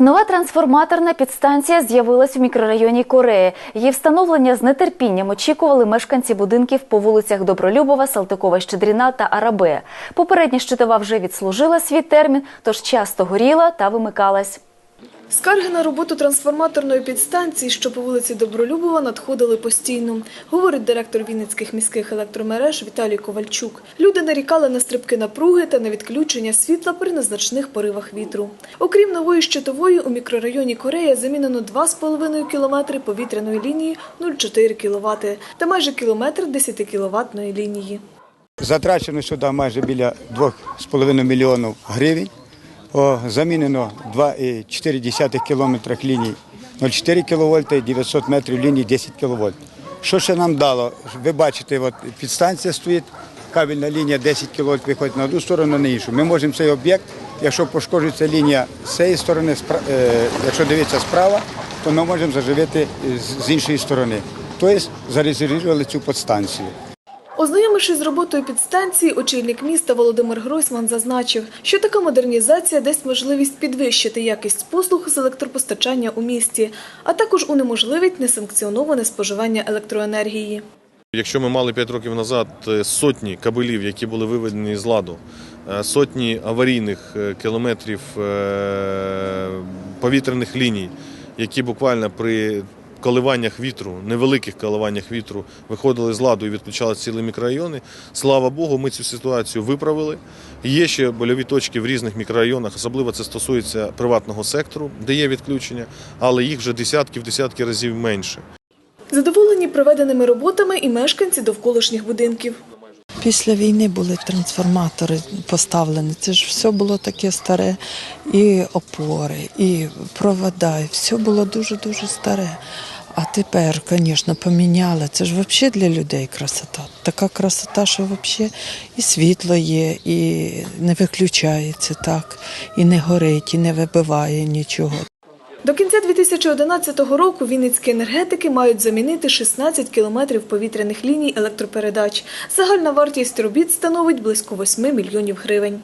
Нова трансформаторна підстанція з'явилась у мікрорайоні Кореї. Її встановлення з нетерпінням очікували мешканці будинків по вулицях Добролюбова, Салтикова, Щедріна та Арабея. Попередня щитова вже відслужила свій термін, тож часто горіла та вимикалась. Скарги на роботу трансформаторної підстанції, що по вулиці Добролюбова, надходили постійно, говорить директор Вінницьких міських електромереж Віталій Ковальчук. Люди нарікали на стрибки напруги та на відключення світла при незначних поривах вітру. Окрім нової щитової, у мікрорайоні Корея замінено 2,5 кілометри повітряної лінії 0,4 кВт та майже кілометр 10 кіловатної лінії. Затрачено сюди майже біля 2,5 мільйонів гривень. Замінено 2,4 кілометрах ліній 0,4 кВт і 900 метрів ліній 10 кВт. Що ще нам дало? Ви бачите, от підстанція стоїть, кабельна лінія 10 кВт виходить на одну сторону, на іншу. Ми можемо цей об'єкт, якщо пошкоджується лінія з цієї сторони, е, якщо дивитися справа, то ми можемо заживити з іншої сторони. Тобто зарезервували цю підстанцію. Ознайомившись з роботою підстанції, очільник міста Володимир Гройсман зазначив, що така модернізація дасть можливість підвищити якість послуг з електропостачання у місті, а також унеможливить несанкціоноване споживання електроенергії. Якщо ми мали 5 років назад е, сотні кабелів, які були виведені з ладу, е, сотні аварійних е, кілометрів повітряних ліній, які буквально при коливаннях вітру, невеликих коливаннях вітру виходили з ладу і відключали цілі мікрорайони. Слава Богу, ми цю ситуацію виправили. Є ще больові точки в різних мікрорайонах, особливо це стосується приватного сектору, де є відключення, але їх вже десятків, десятки разів менше. Задоволені проведеними роботами і мешканці довколишніх будинків. Після війни були трансформатори поставлені. Це ж все було таке старе, і опори, і провода, і все було дуже-дуже старе. А тепер, звісно, поміняли. Це ж взагалі для людей красота. Така красота, що взагалі і світло є, і не виключається так, і не горить, і не вибиває нічого. До кінця 2011 року вінницькі енергетики мають замінити 16 кілометрів повітряних ліній електропередач. Загальна вартість робіт становить близько 8 мільйонів гривень.